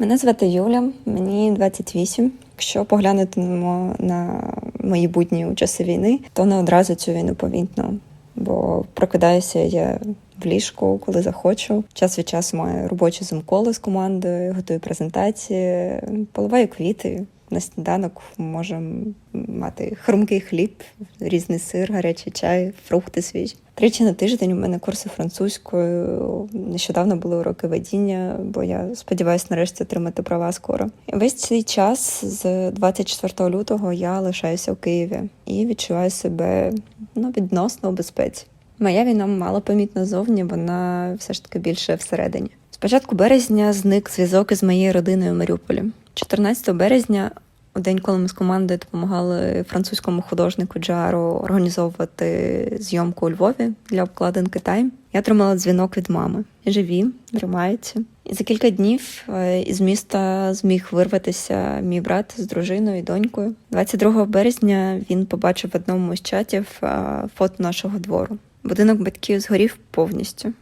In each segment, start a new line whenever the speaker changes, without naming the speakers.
Мене звати Юля, мені 28. Якщо поглянути на- на мої будні у часи війни, то не одразу цю війну повітно, Бо прокидаюся я в ліжку, коли захочу. Час від часу маю робочі зумколи з командою, готую презентації, поливаю квіти. На сніданок можемо мати хрумкий хліб, різний сир, гарячий чай, фрукти свіжі. Тричі на тиждень у мене курси французькою. Нещодавно були уроки водіння, бо я сподіваюся нарешті отримати права скоро. Весь цей час з 24 лютого я лишаюся в Києві і відчуваю себе ну, відносно у безпеці. Моя війна мало помітна зовні, вона все ж таки більше всередині. З початку березня зник зв'язок із моєю родиною в Маріуполі. 14 березня, у день, коли ми з командою допомагали французькому художнику Джару організовувати зйомку у Львові для обкладинки Тайм, я отримала дзвінок від мами. Живі, тримаються. І за кілька днів е, із міста зміг вирватися мій брат з дружиною і донькою. 22 березня він побачив в одному з чатів е, фото нашого двору. Будинок батьків згорів повністю.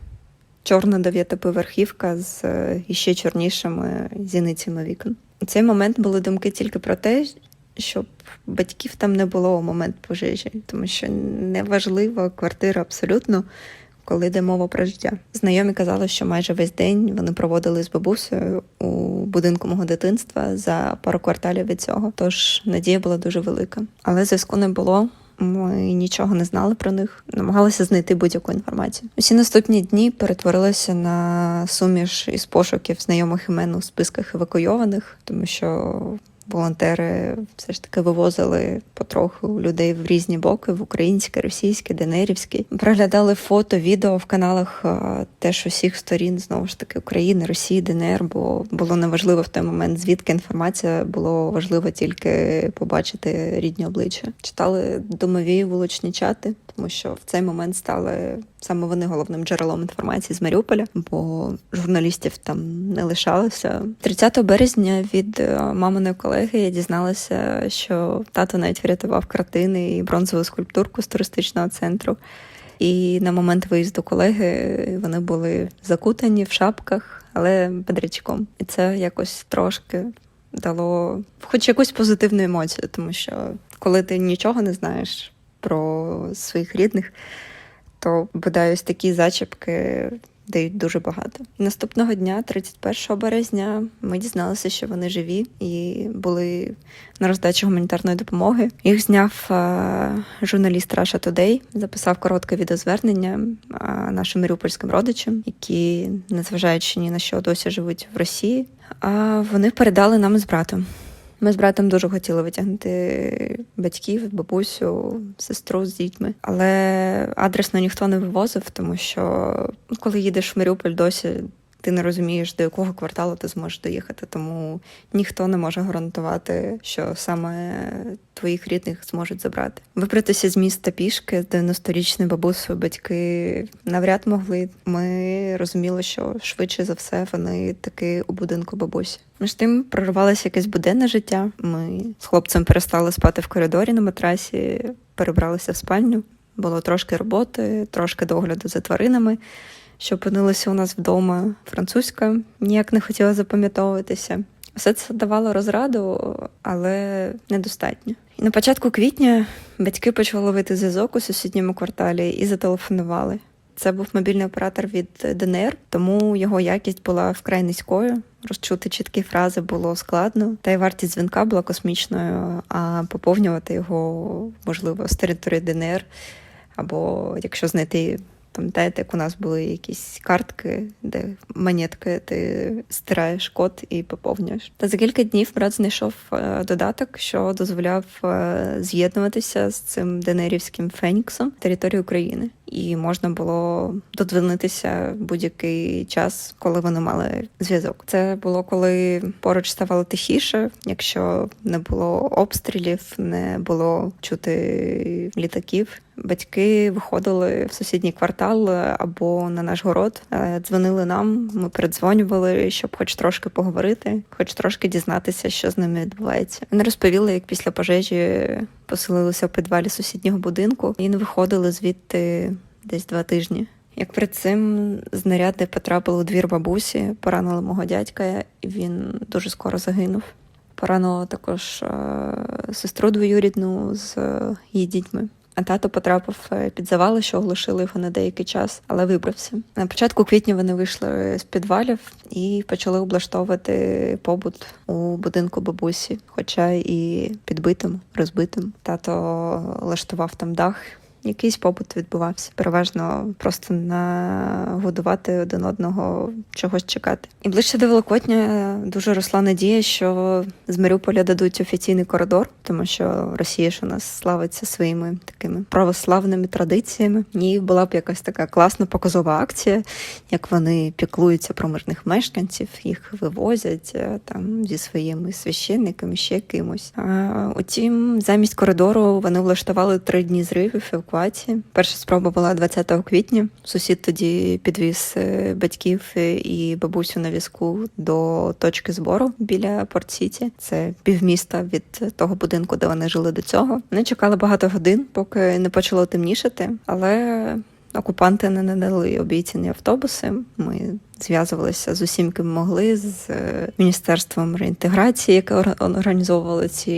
Чорна дев'ятиповерхівка з е, іще чорнішими зіницями вікон. У цей момент були думки тільки про те, щоб батьків там не було у момент пожежі, тому що неважлива квартира абсолютно, коли йде мова про життя. Знайомі казали, що майже весь день вони проводили з бабусею у будинку мого дитинства за пару кварталів від цього. Тож надія була дуже велика. Але зв'язку не було. Ми нічого не знали про них, намагалися знайти будь-яку інформацію. Усі наступні дні перетворилися на суміш із пошуків знайомих імен у списках евакуйованих, тому що волонтери все ж таки вивозили потроху людей в різні боки: в українське, російське, денерівське. Проглядали фото, відео в каналах теж усіх сторін знову ж таки України, Росії, ДНР, бо було неважливо в той момент, звідки інформація було важливо тільки побачити рідні обличчя. Читали домові вуличні чати, тому що в цей момент стали саме вони головним джерелом інформації з Маріуполя, бо журналістів там не лишалося. 30 березня від е, маминої колеги я дізналася, що тато навіть врятував картини і бронзову скульптурку з туристичного центру. І на момент виїзду колеги вони були закутані в шапках, але бодрячком. І це якось трошки дало хоч якусь позитивну емоцію, тому що коли ти нічого не знаєш про своїх рідних, то бодай ось такі зачіпки дають дуже багато. Наступного дня, 31 березня, ми дізналися, що вони живі і були на роздачі гуманітарної допомоги. Їх зняв е, журналіст Russia Today, записав коротке відеозвернення е, нашим маріупольським родичам, які, незважаючи ні на що, досі живуть в Росії. А вони передали нам з братом. Ми з братом дуже хотіли витягнути батьків, бабусю, сестру з дітьми, але адресно ніхто не вивозив, тому що ну, коли їдеш в Маріуполь, досі ти не розумієш, до якого кварталу ти зможеш доїхати. Тому ніхто не може гарантувати, що саме твоїх рідних зможуть забрати. Вибратися з міста пішки з 90-річною бабусею батьки навряд могли. Ми розуміли, що швидше за все вони таки у будинку бабусі. Між тим прорвалося якесь буденне життя. Ми з хлопцем перестали спати в коридорі на матрасі, перебралися в спальню. Було трошки роботи, трошки догляду за тваринами, що опинилися у нас вдома. Французька ніяк не хотіла запам'ятовуватися. Все це давало розраду, але недостатньо. І на початку квітня батьки почали ловити зв'язок у сусідньому кварталі і зателефонували. Це був мобільний оператор від ДНР, тому його якість була вкрай низькою. розчути чіткі фрази було складно, та й вартість дзвінка була космічною, а поповнювати його можливо з території ДНР, або якщо знайти. Пам'ятаєте, як у нас були якісь картки, де монетки, ти стираєш код і поповнюєш. Та за кілька днів брат знайшов е, додаток, що дозволяв е, з'єднуватися з цим денерівським феніксом території України. І можна було додзвонитися будь-який час, коли вони мали зв'язок. Це було коли поруч ставало тихіше, якщо не було обстрілів, не було чути літаків. Батьки виходили в сусідній квартал або на наш город, е, дзвонили нам. Ми передзвонювали, щоб хоч трошки поговорити, хоч трошки дізнатися, що з ними відбувається. Вони розповіли, як після пожежі поселилися в підвалі сусіднього будинку і не виходили звідти десь два тижні. Як перед цим знаряди потрапили у двір бабусі, поранили мого дядька, і він дуже скоро загинув. Поранило також е, сестру двоюрідну з е, її дітьми. А тато потрапив е, під завали, що оглушили його на деякий час, але вибрався. На початку квітня вони вийшли з підвалів і почали облаштовувати побут у будинку бабусі, хоча і підбитим, розбитим. Тато влаштував там дах. Якийсь побут відбувався. Переважно просто нагодувати один одного чогось чекати. І ближче до Великодня дуже росла надія, що з Маріуполя дадуть офіційний коридор, тому що Росія ж у нас славиться своїми такими православними традиціями. І була б якась така класна показова акція, як вони піклуються про мирних мешканців, їх вивозять е, там зі своїми священниками, ще кимось. А, утім, замість коридору вони влаштували три дні зривів. Перша спроба була 20 квітня. Сусід тоді підвіз е, батьків е, і бабусю на візку до точки збору біля Порт-Сіті. Це півміста від того будинку, де вони жили до цього. Вони чекали багато годин, поки не почало темнішати, але окупанти не надали обіцяні автобуси. Ми зв'язувалися з усім, ким могли, з е, міністерством реінтеграції, яке ор- організовувало ці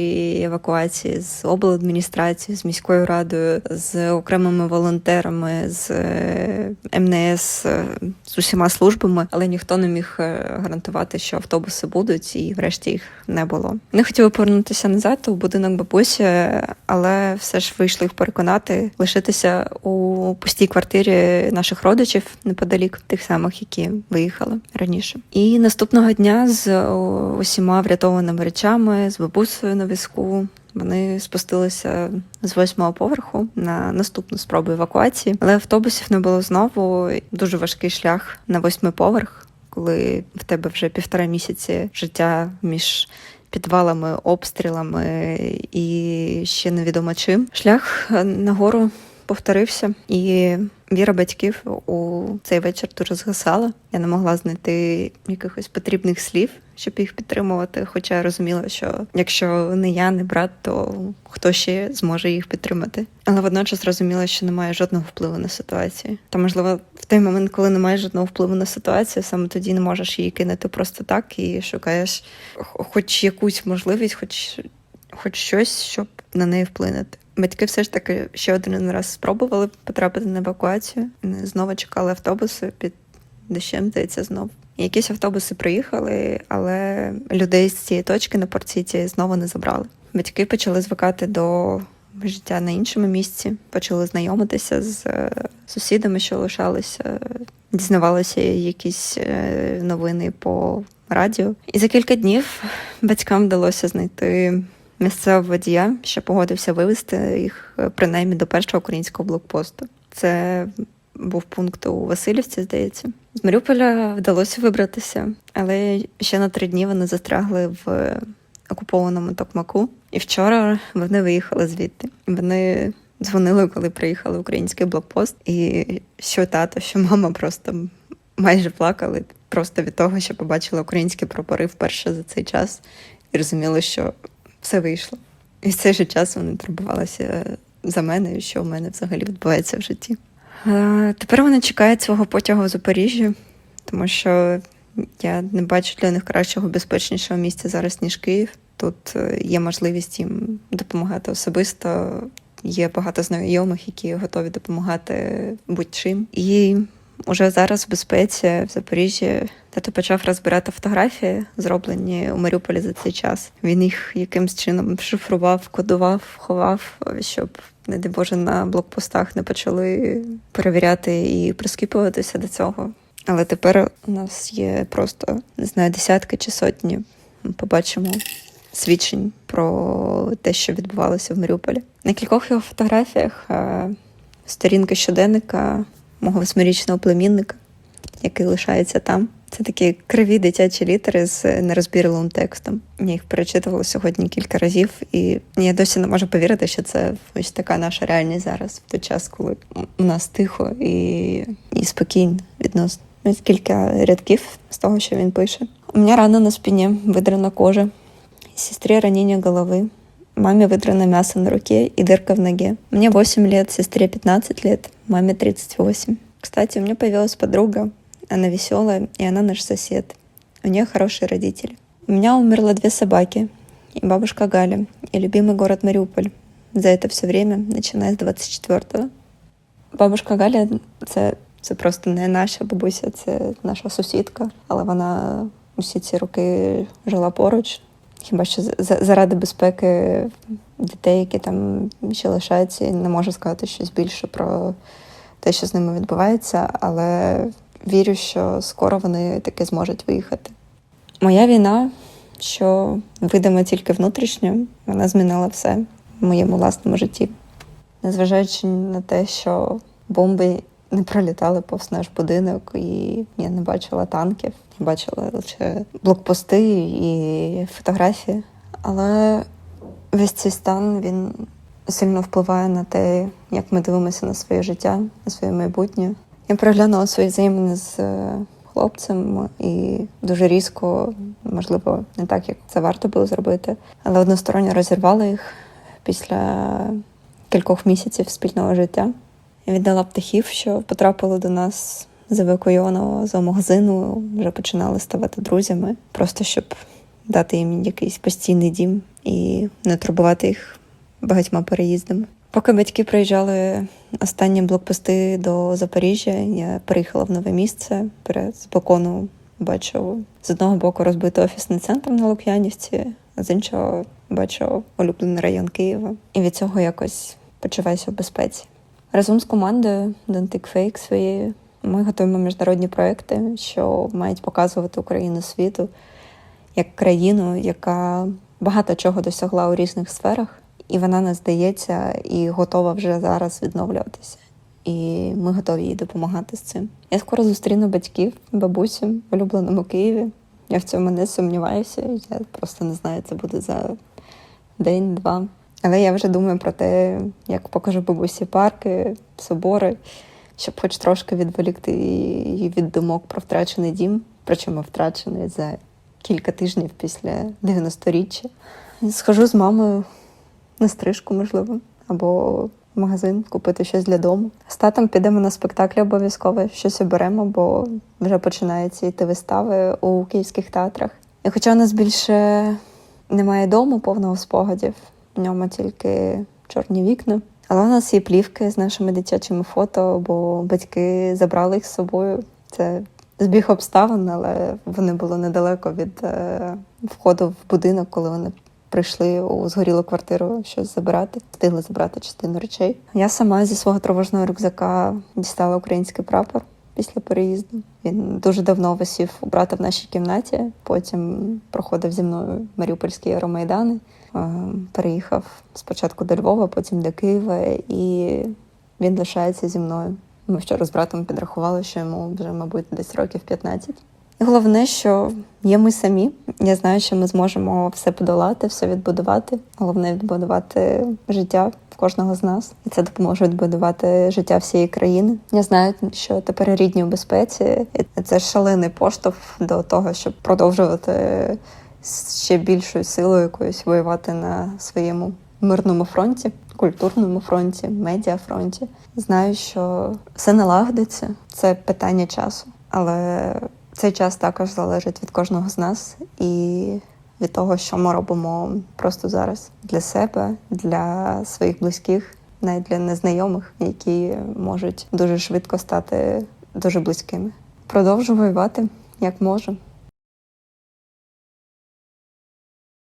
евакуації, з обладміністрацією, з міською радою, з окремими волонтерами, з е, МНС, е, з усіма службами, але ніхто не міг гарантувати, що автобуси будуть, і врешті їх не було. Вони хотіли повернутися назад у будинок бабусі, але все ж вийшли їх переконати лишитися у пустій квартирі наших родичів неподалік тих самих, які виїхали раніше. І наступного дня з усіма врятованими речами, з бабусею на візку. Вони спустилися з восьмого поверху на наступну спробу евакуації, але автобусів не було знову. Дуже важкий шлях на восьмий поверх, коли в тебе вже півтора місяці життя між підвалами, обстрілами і ще невідомо чим. Шлях е, нагору повторився, і віра батьків у цей вечір дуже згасала. Я не могла знайти якихось потрібних слів, щоб їх підтримувати. Хоча я розуміла, що якщо не я, не брат, то хто ще зможе їх підтримати. Але водночас розуміла, що немає жодного впливу на ситуацію. Та можливо, в той момент, коли немає жодного впливу на ситуацію, саме тоді не можеш її кинути просто так і шукаєш хоч якусь можливість, хоч, хоч щось, щоб на неї вплинути. Батьки все ж таки ще один раз спробували потрапити на евакуацію. Знову чекали автобуси під дощем, здається, знов. Якісь автобуси приїхали, але людей з цієї точки на портсіті знову не забрали. Батьки почали звикати до життя на іншому місці, почали знайомитися з е, сусідами, що лишалися, дізнавалися якісь е, новини по радіо. І за кілька днів батькам вдалося знайти місцевого водія, що погодився вивезти їх е, принаймні до першого українського блокпосту. Це був пункт у Васильівці, здається. З Маріуполя вдалося вибратися, але ще на три дні вони застрягли в окупованому Токмаку. І вчора вони виїхали звідти. Вони дзвонили, коли приїхали в український блокпост. І що тато, що мама просто майже плакали просто від того, що побачили українські прапори вперше за цей час і розуміли, що все вийшло. І в цей же час вони турбувалися за мене, і що в мене взагалі відбувається в житті. Е, Тепер вони чекають свого потягу в Запоріжжі, тому що я не бачу для них кращого, безпечнішого місця зараз, ніж Київ. Тут е, є можливість їм допомагати особисто. Є багато знайомих, які готові допомагати будь-чим. І уже зараз в безпеці в Запоріжжі тато почав розбирати фотографії, зроблені у Маріуполі за цей час. Він їх якимсь чином шифрував, кодував, ховав, щоб, не дай Боже, на блокпостах не почали перевіряти і прискіпуватися до цього. Але тепер у нас є просто не знаю, десятки чи сотні. Ми побачимо свідчень про те, що відбувалося в Маріуполі. На кількох його фотографіях е, сторінки щоденника мого восьмирічного племінника, який лишається там. Це такі криві дитячі літери з нерозбірливим текстом. Я їх перечитувала сьогодні кілька разів, і я досі не можу повірити, що це ось така наша реальність зараз, в той час, коли у нас тихо і, і спокійно відносно. Ось кілька рядків з того, що він пише. У мене рана на спині, видрана кожа, сестре ранение головы, маме выдрано мясо на руке и дырка в ноге. Мне 8 лет, сестре 15 лет, маме 38. Кстати, у меня появилась подруга, она веселая, и она наш сосед. У нее хорошие родители. У меня умерло две собаки, и бабушка Галя, и любимый город Мариуполь. За это все время, начиная с 24-го. Бабушка Галя це, це просто не наша бабуся, це наша сусідка, але вона усі ці роки жила поруч. Хіба що за- заради безпеки дітей, які там ще лишаються, не можу сказати щось більше про те, що з ними відбувається, але вірю, що скоро вони таки зможуть виїхати. Моя війна, що видима тільки внутрішньо, вона змінила все в моєму власному житті. Незважаючи на те, що бомби не пролітали повз наш будинок, і я не бачила танків, бачила лише блокпости і фотографії. Але весь цей стан він сильно впливає на те, як ми дивимося на своє життя, на своє майбутнє. Я переглянула свої взаємини з е, хлопцем і дуже різко, можливо, не так, як це варто було зробити, але односторонньо розірвала їх після кількох місяців спільного життя. Віддала птахів, що потрапили до нас з евакуйованого зоомагазину, вже починали ставати друзями, просто щоб дати їм якийсь постійний дім і не турбувати їх багатьма переїздами. Поки батьки приїжджали останні блокпости до Запоріжжя, я переїхала в нове місце. Перед з балкону бачу з одного боку розбитий офісний центр на Лук'янівці, а з іншого бачу улюблений район Києва. І від цього якось почуваюся в безпеці. Разом з командою Dantec Fake своєю ми готуємо міжнародні проекти, що мають показувати Україну світу як країну, яка багато чого досягла у різних сферах, і вона не здається і готова вже зараз відновлюватися. І ми готові їй допомагати з цим. Я скоро зустріну батьків, бабусю в улюбленому Києві. Я в цьому не сумніваюся. Я просто не знаю, це буде за день-два. Але я вже думаю про те, як покажу бабусі парки, собори, щоб хоч трошки відволікти її від думок про втрачений дім, причому втрачений за кілька тижнів після 90-річчя. Схожу з мамою на стрижку, можливо, або в магазин купити щось для дому. З татом підемо на спектаклі обов'язково, щось оберемо, бо вже починаються йти вистави у київських театрах. І хоча у нас більше немає дому повного спогадів, ньому тільки чорні вікна. Але у нас є плівки з нашими дитячими фото, бо батьки забрали їх з собою. Це збіг обставин, але вони були недалеко від е, входу в будинок, коли вони прийшли у згорілу квартиру щось забирати, встигли забрати частину речей. Я сама зі свого тривожного рюкзака дістала український прапор після переїзду. Він дуже давно висів у брата в нашій кімнаті. Потім проходив зі мною Маріупольські Євромайдани. Е, Переїхав спочатку до Львова, потім до Києва, і він лишається зі мною. Ми вчора з братом підрахували, що йому вже, мабуть, десь років 15. І головне, що є ми самі. Я знаю, що ми зможемо все подолати, все відбудувати. Головне відбудувати життя кожного з нас, і це допоможе відбудувати життя всієї країни. Я знаю, що тепер рідні в безпеці, і це шалений поштовх до того, щоб продовжувати ще більшою силою якоюсь воювати на своєму мирному фронті, культурному фронті, медіафронті. Знаю, що все налагодиться, це питання часу, але цей час також залежить від кожного з нас і від того, що ми робимо просто зараз для себе, для своїх близьких, навіть для незнайомих, які можуть дуже швидко стати дуже близькими. Продовжу воювати як можу.